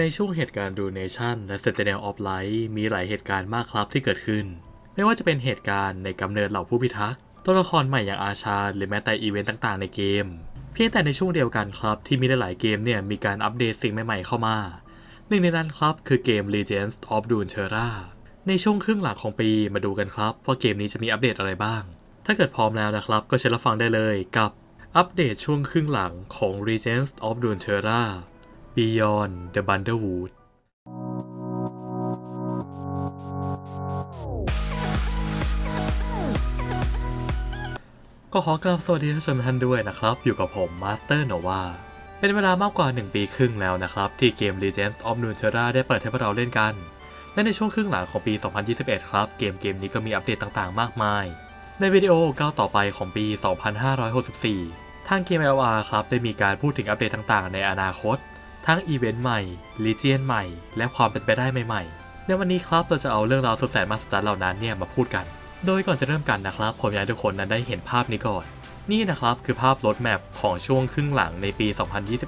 ในช่วงเหตุการณ์ Do Nation และ Sentinel of Light มีหลายเหตุการณ์มากครับที่เกิดขึ้น ไม่ว่าจะเป็นเหตุการณ์ในกำเนิดเหล่าผู้พิทักษ์ ตัวละครใหม่อย่างอาชา หรือแม้แต่อีเวนต์ต่างๆ ในเกม เพียงแต่ในช่วงเดียวกันครับที่มีหลายๆเกมเนี่ยมีการอัปเดตสิ่งใหม่ๆเข้ามา หนึ่งในนั้นครับคือเกม Legends of Runeterra ในช่วงครึ่งหลังของปีมาดูกันครับว่าเกมนี้จะมีอัปเดตอะไรบ้าง ถ้าเกิดพร้อมแล้วนะครับ ก็เชิญรับฟังได้เลยกับอัปเดตช่วงครึ่งหลังของ Legends of Runeterra Beyond the Bundlewood ก็ขอกราบสวัสดีท่านผู้ชมทุกท่านด้วยนะครับ อยู่กับผม Master Nova เป็นเวลามากกว่า 1 ปีครึ่งแล้วนะครับ ที่เกม Legends of Runeterra ได้เปิดให้พวกเราเล่นกัน และในช่วงครึ่งหลังของปี 2021 ครับ เกมเกมนี้ก็มีอัปเดตต่างๆ มากมาย ในวิดีโอก้าวต่อไปของปี 2564 ทางเกม LR ครับ ได้มีการพูดถึงอัปเดตต่างๆ ในอนาคต ทั้งอีเวนต์ใหม่ลีเจียนใหม่ และความเป็นไปได้ใหม่ๆ ในวันนี้ครับเราจะเอาเรื่องราวสุดแสนมหัศจรรย์เหล่านั้นเนี่ยมาพูดกัน โดยก่อนจะเริ่มกันนะครับ ผมอยากให้ทุกคนนั้นได้เห็นภาพนี้ก่อน นี่นะครับคือภาพรถแมพของช่วงครึ่งหลังในปี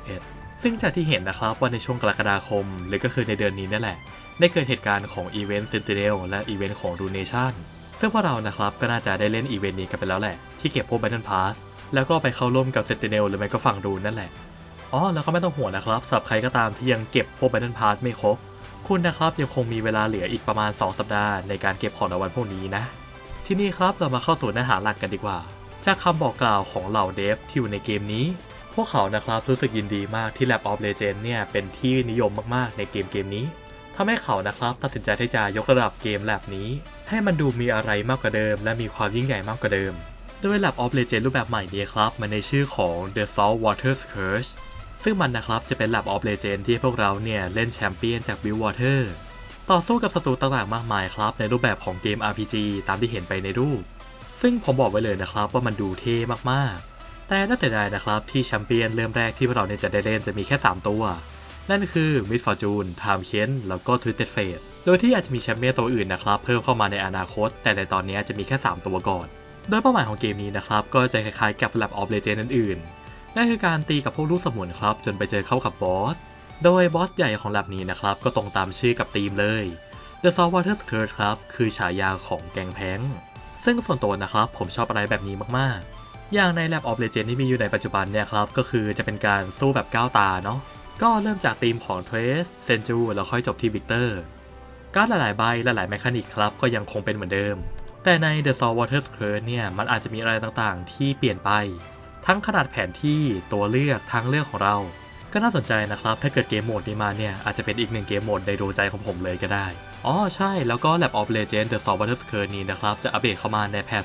2021 ซึ่งจากที่เห็นนะครับว่าในช่วงกรกฎาคม หรือก็คือในเดือนนี้นั่นแหละ ได้เกิดเหตุการณ์ของอีเวนต์ Sentinel และอีเวนต์ของ Runation ซึ่งพวกเรานะครับก็น่าจะได้เล่นอีเวนต์นี้กันไปแล้วแหละที่เก็บพวก Battle Pass แล้วก็ไปเข้าร่วมกับ Sentinel หรือไม่ก็ฝั่งรูนั่นแหละ อ๋อแล้วก็ไม่ต้องห่วงนะครับสำหรับใครก็ตามที่ยังเก็บพวก Battle Pass ไม่ครบ คุณนะครับยังคงมีเวลาเหลืออีกประมาณ 2 สัปดาห์ในการเก็บของรางวัลพวกนี้นะ ที่นี่ครับเรามาเข้าสู่เนื้อหาหลักกันดีกว่า จากคำบอกกล่าวของเหล่าเดฟที่อยู่ในเกมนี้ พวกเขานะครับรู้สึกยินดีมากที่ Lab of Legends เนี่ยเป็นที่นิยมมากๆในเกมเกมนี้ทำให้เขานะครับตัดสินใจที่จะยกระดับเกม Lab นี้ ให้มันดูมีอะไรมากกว่าเดิม และมีความยิ่งใหญ่มากกว่าเดิมโดย Lab of Legend รูปแบบใหม่นี้ครับ มันในชื่อของ The Salt Water Scourge ซึ่งมันนะครับจะเป็น Lab of Legends ที่พวกเราเนี่ยเล่นแชมเปี้ยนจาก Build Water ต่อสู้กับศัตรูต่างๆมากมายครับ ในรูปแบบของเกม RPG ตามที่เห็นไปในรูป ซึ่งผมบอกไว้เลยนะครับว่ามันดูเท่มากๆ แต่น่าเสียดายนะครับที่แชมเปี้ยนเริ่มแรกที่พวกเราเนี่ยจะได้เล่นจะมีแค่ 3 ตัว นั่นคือ Miss Fortune Time Ken แล้วก็ Twisted Fate โดยที่อาจจะมีแชมเปี้ยนตัวอื่นนะครับเพิ่มเข้ามาในอนาคต แต่ในตอนนี้จะมีแค่ 3 ตัวก่อน โดยเป้าหมายของเกมนี้นะครับก็จะคล้ายๆกับ Lab of Legends อื่นๆ นั่นคือการตีกับพวกลูกสมุนครับ จนไปเจอเข้ากับบอส โดยบอสใหญ่ของแลบนี้นะครับ ก็ตรงตามชื่อกับธีมเลย The Saltwater Skirt ครับ คือฉายาของแกงแพงซึ่งส่วนตัวนะครับ ผมชอบอะไรแบบนี้มากๆ อย่างใน Lab of Legend ที่มีอยู่ในปัจจุบันเนี่ยครับ ก็คือจะเป็นการสู้แบบก้าวตาเนาะ ก็เริ่มจากธีมของ Trace, Senju แล้วค่อยจบที่ Victor การดหลายๆใบหลายๆแมคานิกครับ ก็ยังคงเป็นเหมือนเดิม แต่ใน The Saltwater Skirt เนี่ย มันอาจจะมีอะไรต่างๆ ที่เปลี่ยนไป ทั้งขนาดแผนที่ตัวเลือกทางเลือกของเรา ก็น่าสนใจนะครับ ถ้าเกิดเกมโหมดนี้มาเนี่ย อาจจะเป็นอีกหนึ่งเกมโหมดในดวงใจของผมเลยก็ได้ อ๋อใช่แล้วก็ Lab of Legends The Saltwater Skirt นี้นะครับ จะอัปเดตเข้ามาในแพท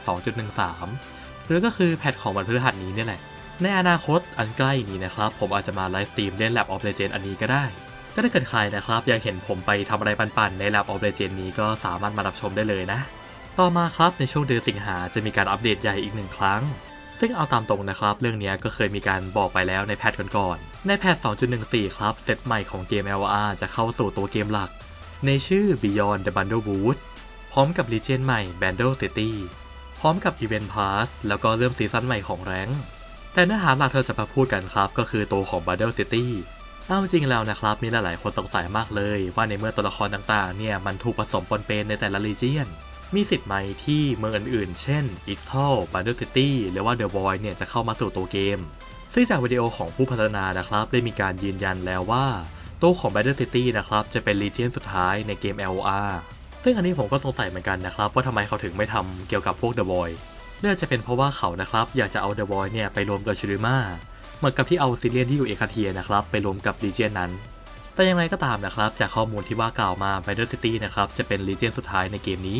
2.13 หรือก็คือแพทของวันพฤหัสนี้นี่แหละ ในอนาคตอันใกล้นี้นะครับ ผมอาจจะมาไลฟ์สตรีมเล่น Lab of Legends อันนี้ก็ได้ ก็ถ้าเกิดใครนะครับอยากเห็นผมไปทำอะไรปันๆใน Lab of Legends นี้ก็สามารถมารับชมได้เลยนะ ต่อมาครับในช่วงเดือนสิงหาจะมีการอัปเดตใหญ่อีกหนึ่งครั้ง ซึ่งเอาตามตรงนะครับ เรื่องนี้ก็เคยมีการบอกไปแล้วในแพทก่อนๆในแพท 2.14 ครับ เซตใหม่ของเกม LR จะเข้าสู่ตัวเกมหลัก ในชื่อ Beyond the Bundlewood พร้อมกับ Legion ใหม่ Bandle City พร้อมกับ Event Pass แล้วก็เริ่มซีซั่นใหม่ของแรงแต่เนื้อหาหลักที่เราจะมาพูดกันครับ ก็คือตัวของ Bandle City เอาจริงแล้วนะครับ มีหลายๆคนสงสัยมากเลย ว่าในเมื่อตัวละครต่างๆเนี่ยมันถูกผสมปนเปนในแต่ละ Legion มีสิทธิ์ไหมที่เมืองอื่นๆ เช่น i x t a l Bandle City หรือว่า The Void เนี่ยจะเข้ามาสู่ตัวเกม ซึ่งจากวิดีโอของผู้พัฒนานะครับได้มีการยืนยันแล้วว่าตัวของ Battle City นะครับจะเป็น Legion สุดท้ายในเกม LOR ซึ่งอันนี้ผมก็สงสัยเหมือนกันนะครับว่าทำไมเขาถึงไม่ทำเกี่ยวกับพวก The Void น่าจะเป็นเพราะว่าเขานะครับอยากจะเอา The Void เนี่ยไปรวมกับชิริมาเหมือนกับที่เอาซิเลียนที่อยู่เอคาเทียนะครับไปรวมกับ Legion นั้นแต่อย่างไรก็ตามนะครับ จากข้อมูลที่ว่ากล่าวมา Battle City นะครับจะเป็น Legion สุดท้ายในเกมนี้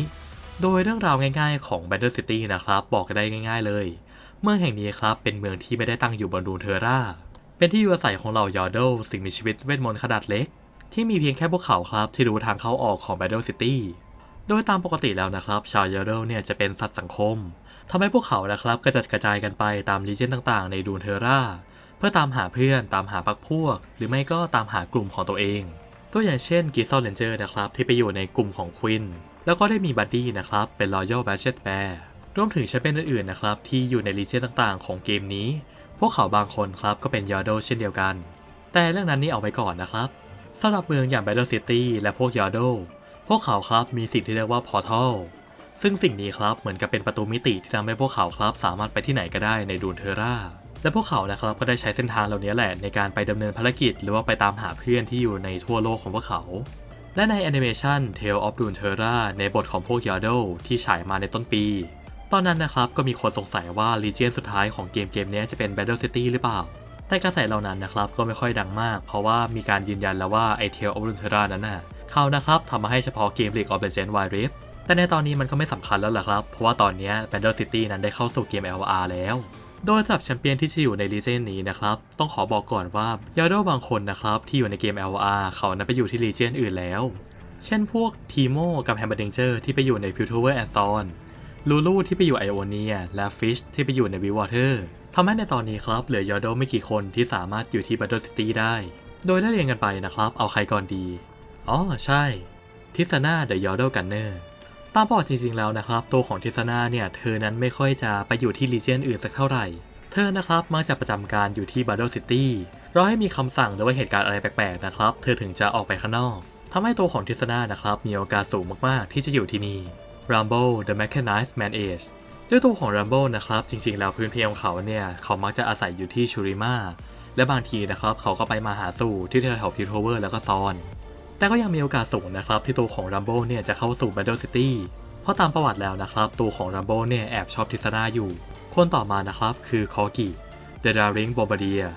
โดยเรื่องราวง่ายๆของ Battle City นะครับ บอกกันได้ง่ายๆเลย เมืองแห่งนี้ครับเป็นเมืองที่ไม่ได้ตั้งอยู่บนรูนเทอร่า เป็นที่อยู่อาศัยของเหล่ายอร์โดสิ่งมีชีวิตเวทมนต์ขนาดเล็ก ที่มีเพียงแค่พวกเขาครับที่รู้ทางเข้าออกของ Battle City โดยตามปกติแล้วนะครับ ชาวยอร์โดเนี่ยจะเป็นสัตว์สังคมทำให้พวกเขานะครับกระจัดกระจายกันไปตามลีเจนต่างๆ ในดูนเทอร่าเพื่อตามหาเพื่อนตามหาพักพวก หรือไม่ก็ตามหากลุ่มของตัวเอง ตัวอย่างเช่นกิซ s ลเลนเจอร์นะครับที่ไปอยู่ในกลุ่มของควิน แล้วก็ได้มีบัดดี้นะครับ เป็น Royal b a t c h e t Bear รวมถึงแชมเปี้ยนอื่นๆนะครับ ที่อยู่ในลีเจนต่างๆ ของเกมนี้ พวกเขาบางคนครับก็เป็นยอร์โดเช่นเดียวกัน แต่เรื่องนั้นนี่เอาไว้ก่อนนะครับสำหรับเมืองอย่าง Battle City และพวกยอโดพวกเขาครับมีสิ่งที่เรียกว่า Portal ซึ่งสิ่งนี้ครับเหมือนกับเป็นประตูมิติที่ทำให้พวกเขาครับสามารถไปที่ไหนก็ได้ในดูนเทอร่าและพวกเขานะครับก็ได้ใช้เส้นทางเหล่านี้แหละในการไปดำเนินภารกิจ หรือว่าไปตามหาเพื่อนที่อยู่ในทั่วโลกของพวกเขา และในแอนิเมชัน Tale of Runeterra ในบทของพวกยอโดที่ฉายมาในต้นปี ตอนนั้นนะครับก็มีคนสงสัยว่า Legion สุดท้ายของเกมเกมนี้จะเป็น Battle City หรือเปล่า แต่กระแสเหล่านั้นนะครับก็ไม่ค่อยดังมาก เพราะว่ามีการยืนยันแล้วว่าไอ Tale of Runeterra นั้นน่ะเขานะครับทำมาให้เฉพาะเกม League of Legends Wild Rift แต่ในตอนนี้มันก็ไม่สำคัญแล้วล่ะครับ เพราะว่าตอนนี้ Battle City นั้นได้เข้าสู่เกม LR แล้ว โดยสำหรับแชมเปี้ยนที่จะอยู่ในลีเจนนี้นะครับ ต้องขอบอกก่อนว่ายาโดบางคนนะครับ ที่อยู่ในเกม LR เขานั้นไปอยู่ที่ลีเจนอื่นแล้ว เช่นพวกทีโมกับแฮมเบอร์ดิงเจอร์ที่ไปอยู่ในพิวทเทอร์แอนด์ซอนลูลูที่ไปอยู่ไอโอเนียและฟิชที่ไปอยู่ในวิวอเตอร์ทำให้ในตอนนี้ครับ เหลือยาโดไม่กี่คนที่สามารถอยู่ที่ Battle City ได้ โดยถ้เรียงกันไปนะครับ เอาใครก่อนดี อ๋อ ใช่ ทิสนาเดอะยอร์โดกันเนอร์ ตามประวัติจริงๆแล้วนะครับ ตัวของทิสนาเนี่ยเธอนั้นไม่ค่อยจะไปอยู่ที่ลีเจียนอื่นสักเท่าไหร่ เธอนะครับมักจะประจำการอยู่ที่บัตเดิลซิตี้รอให้มีคำสั่งหรือว่าเหตุการณ์อะไรแปลกๆนะครับ เธอถึงจะออกไปข้างนอกทำให้ตัวของทิสนานะครับมีโอกาสสูงมากๆ ที่จะอยู่ที่นี่ Rumble the Mechanized Man Age ด้วยตัวของ Rumble นะครับจริงๆแล้วพื้นเพของเขาเนี่ยเขามักจะอาศัยอยู่ที่ชูริมาและบางทีนะครับเขาก็ไปมาหาสู่ที่แถวๆพิวโทเวอร์แล้วก็ซอน แต่ก็ยังมีโอกาสสูงนะครับที่ตัวของ Rumble เนี่ยจะเข้าสู่ Battle City เพราะตามประวัติแล้วนะครับ ตัวของ Rumble เนี่ยแอบชอบทิสนาอยู่ คนต่อมานะครับคือคอกิ The Daring Bombardier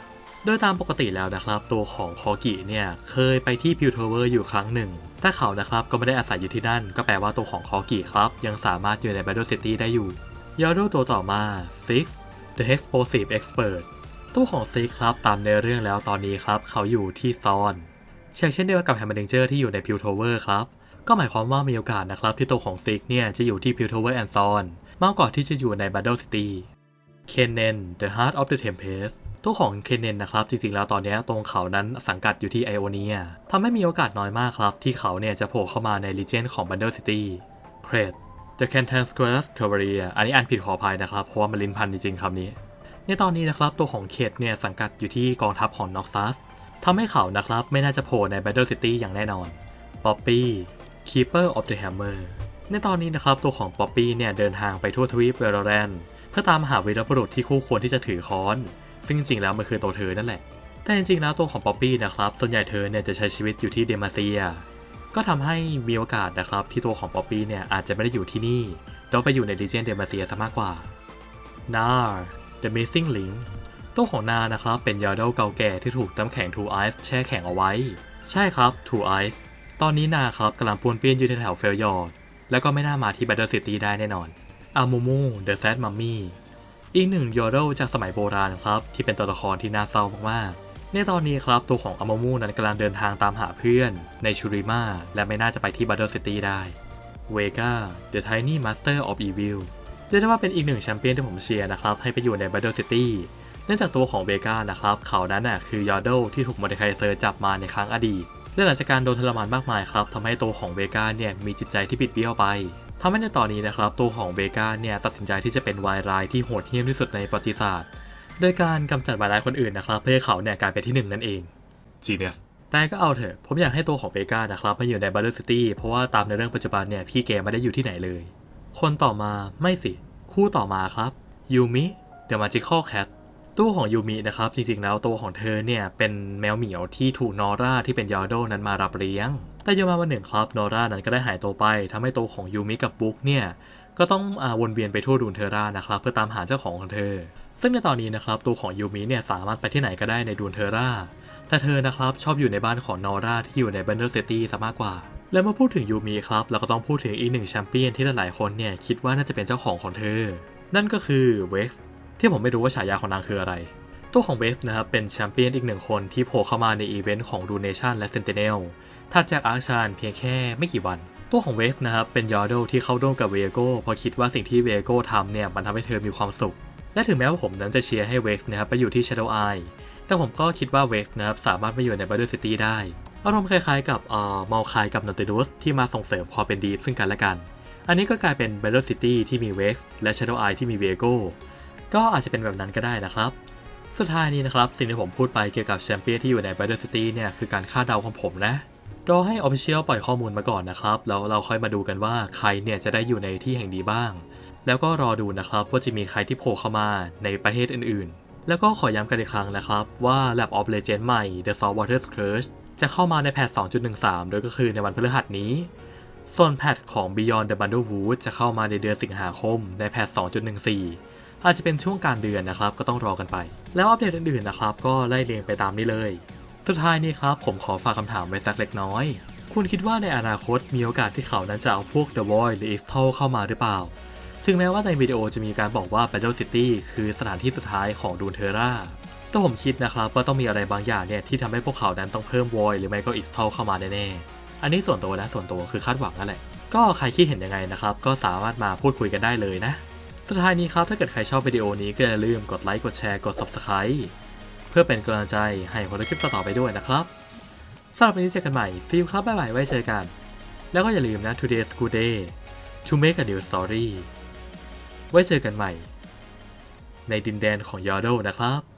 โดยตามปกติแล้วนะครับ ตัวของคอกิเนี่ยเคยไปที่พิวโทเวอร์อยู่ครั้งหนึ่งถ้าเขานะครับก็ไม่ได้อาศัยอยู่ที่นั่น ก็แปลว่าตัวของคอกิครับ ยังสามารถอยู่ใน Battle City ได้อยู่ยอโดตัวต่อมา Six The Explosive Expert ตัวของ Six ครับตามในเรื่องแล้วตอนนี้ครับ เขาอยู่ที่ซอน เช่นเดียวกับแฮมเบอร์ดิงเจอร์ที่อยู่ในพิวโทเวอร์ครับ ก็หมายความว่ามีโอกาสนะครับที่ตัวของซิกเนี่ยจะอยู่ที่พิวโทเวอร์แอนด์ซอนมากกว่าที่จะอยู่ในบัตเดิลซิตี้เคนเนน The Heart of the Tempest ตัวของเคนเนนนะครับ จริงๆ แล้วตอนนี้ตรงเขานั้นสังกัดอยู่ที่ไอโอเนียทำให้มีโอกาสน้อยมากครับ ที่เขาเนี่ยจะโผล่เข้ามาในลีเจนของบัตเดิลซิตี้เครด The Cantankerous Cavalry อันนี้อ่านผิดขออภัยนะครับ เพราะว่ามันลิ้นพันจริงๆคำนี้ ในตอนนี้นะครับ ตัวของเคดเนี่ยสังกัดอยู่ที่กองทัพของน็อกซัส ทำให้เขานะครับไม่น่าจะโผล่ใน Battle City อย่างแน่นอน Poppy Keeper of the Hammer ในตอนนี้นะครับตัวของ Poppy เนี่ยเดินทางไปทั่วทวีปเวโรแรนเพื่อตามหาวีรบุรุษที่คู่ควรที่จะถือค้อน ซึ่งจริงๆแล้วมันคือตัวเธอนั่นแหละ แต่จริงๆแล้วตัวของ Poppy นะครับส่วนใหญ่เธอเนี่ยจะใช้ชีวิตอยู่ที่เดมาเซีย ก็ทำให้มีโอกาสนะครับที่ตัวของ Poppy เนี่ยอาจจะไม่ได้อยู่ที่นี่แต่ว่าไปอยู่ในดิเจนเดมาเซียซะมากกว่า Nar The Missing Link ตัวของนานะครับ เป็นยอดเดลเก่าแก่ที่ถูกน้ำแข็ง Two Ice แช่แข็งเอาไว้ ใช่ครับ Two Ice ตอนนี้นาครับกำลังปวนเปี้ยนอยู่แถวเฟลยอร์ดแล้วก็ไม่น่ามาที่ Battle City ได้แน่นอนอามูมู The Sad Mummy อีกหนึ่งยอดเดลจากสมัยโบราณครับ ที่เป็นตัวละครที่น่าเศร้ามากๆ ในตอนนี้ครับตัวของอามูมูนั้นกำลังเดินทางตามหาเพื่อน ในชูริมาและไม่น่าจะไปที่ Battle City ได้เวกา The Tiny Master of Evil เรียกได้ว่าเป็นอีกหนึ่งแชมเปี้ยนที่ผมเชียร์นะครับ ให้ไปอยู่ใน Battle City เนื่องจากตัวของเบกานะครับเขานั้นน่ะคือยอร์โดที่ถูกมอร์เดคายเซอร์จับมาในครั้งอดีตและหลังจากการโดนทรมานมากมายครับทำให้ตัวของเบกาเนี่ยมีจิตใจที่บิดเบี้ยวไปทำให้ในตอนนี้นะครับตัวของเบกาเนี่ยตัดสินใจที่จะเป็นวายร้ายที่โหดเหี้ยมที่สุดในประวัติศาสตร์โดยการกำจัดวายร้ายคนอื่นนะครับเพื่อให้เขาเนี่ยกลายเป็นที่หนึ่งนั่นเอง Genius แต่ก็เอาเถอะ ผมอยากให้ตัวของเบกานะครับมาอยู่ในบัตเตอร์ซิตี้เพราะว่าตามในเรื่องปัจจุบันเนี่ยพี่แกไม่ได้อยู่ที่ไหนเลย คนต่อมาไม่สิ คู่ต่อมาครับยูมิ The Magical Cat ตัวของยูมินะครับ จริงๆแล้วตัวของเธอเนี่ย เป็นแมวเหมียวที่ถูกนอร่าที่เป็นยอร์โดนั้นมารับเลี้ยง แต่ยมาวันหนึ่งครับนอร่านั้นก็ได้หายตัวไปทำให้ตัวของยูมิกับบุ๊กเนี่ย ก็ต้องอวนเวียนไปทั่วดูนเทอร่านะครับ เพื่อตามหาเจ้าของของเธอ ซึ่งในตอนนี้นะครับตัวของยูมิเนี่ยสามารถไปที่ไหนก็ได้ในดูนเทอร่าแต่เธอนะครับชอบอยู่ในบ้านของนอร่าที่อยู่ในบันเดอร์เซตี้ซะมากกว่าแล้วมาพูดถึงยูมิครับเราก็ต้องพูดถึงอีกหนึ่งแชมเปี้ยนที่หลายๆคนเนี่ยคิดว่าน่าจะเป็นเจ้าของของเธอ นั่นก็คือเว็กซ์ ที่ผมไม่รู้ว่าฉายาของนางคืออะไร ตัวของเวสนะครับเป็นแชมเปี้ยนอีกหนึ่งคนที่โผล่เข้ามาในอีเวนต์ของดูเนชั่นและเซนเ i เนลถัดจากอาร์ชานเพียงแค่ไม่กี่วัน ตัวของเวสนะครับเป็นยอร์โดที่เข้าร่วมกับเวโก้พราะคิดว่าสิ่งที่เวโก้ทำเนี่ยมันทำให้เธอมีความสุข และถึงแม้ว่าผมนั้นจะเชียร์ให้เวกซ์นะครับไปอยู่ที่ Shadow Eye แต่ผมก็คิดว่าเวกซ์นะครับสามารถไปอยู่ในบัตเตอร์ซิตี้ได้อารมณ์คล้ายๆกับเอ่อมัลคายกับนอติดูสที่มาส่งเสริมความเป็นดีฟซึ่งกันและกัน อันนี้ก็กลายเป็น Battle City ที่มี Vex และ Shadow Eye ที่มี Viego ก็ ก็อาจจะเป็นแบบนั้นก็ได้นะครับ สุดท้ายนี้นะครับ สิ่งที่ผมพูดไปเกี่ยวกับแชมเปี้ยนที่อยู่ใน Battle City เนี่ยคือการคาดเดาของผมนะรอให้ Official ปล่อยข้อมูลมาก่อนนะครับแล้วเราค่อยมาดูกันว่าใครเนี่ยจะได้อยู่ในที่แห่งนี้บ้าง แล้วก็รอดูนะครับว่าจะมีใครที่โผล่เข้ามาในประเทศอื่นๆ แล้วก็ขอย้ำกันอีกครั้งนะครับว่า Lab of Legend ใหม่ The Saltwater Scourge จะเข้ามาในแพท 2.13 โดยก็คือในวันพฤหัสนี้ ส่วนแพทของ Beyond the Bundlewood จะเข้ามาในเดือนสิงหาคมในแพท 2.14 อาจจะเป็นช่วงกลารเดือนนะครับ ก็ต้องรอกันไป แล้วอัปเดตอื่นๆนะครับ ก็ไล่เรียงไปตามนี้เลย สุดท้ายนี้ครับผมขอฝากคำถามไว้สักเล็กน้อย คุณคิดว่าในอนาคตมีโอกาสที่เขานั้นจะเอาพวก The Void หรือ i x t a l เข้ามาหรือเปล่า ถึงแม้ว่าในวิดีโอจะมีการบอกว่า Battle City คือสถานที่สุดท้ายของดูนเทราแต่ผมคิดนะครับว่าต้องมีอะไรบางอย่างเนี่ยที่ทำให้พวกเขานั้นต้องเพิ่ม Void หรือไม่ก็ i x t a l เข้ามาแน่ๆ อันนี้ส่วนตัวนะส่วนตัวคือคาดหวังนั่นแหละ ก็ใครคิดเห็นยังไงนะครับก็สามารถมาพูดคุยกันได้เลยนะ สุดท้ายนี้ครับถ้าเกิดใครชอบวิดีโอนี้ก็อย่าลืมกดไลค์กดแชร์กด Subscribe เพื่อเป็นกำลังใจให้ผมทำคลิปต่อๆไปด้วยนะครับสำหรับวันนี้เจอกันใหม่ซีลครับบ๊ายบายไว้เจอกัน แล้วก็อย่าลืมนะ today's good day to make a new story ไว้เจอกันใหม่ ในดินแดนของยอร์โดนะครับ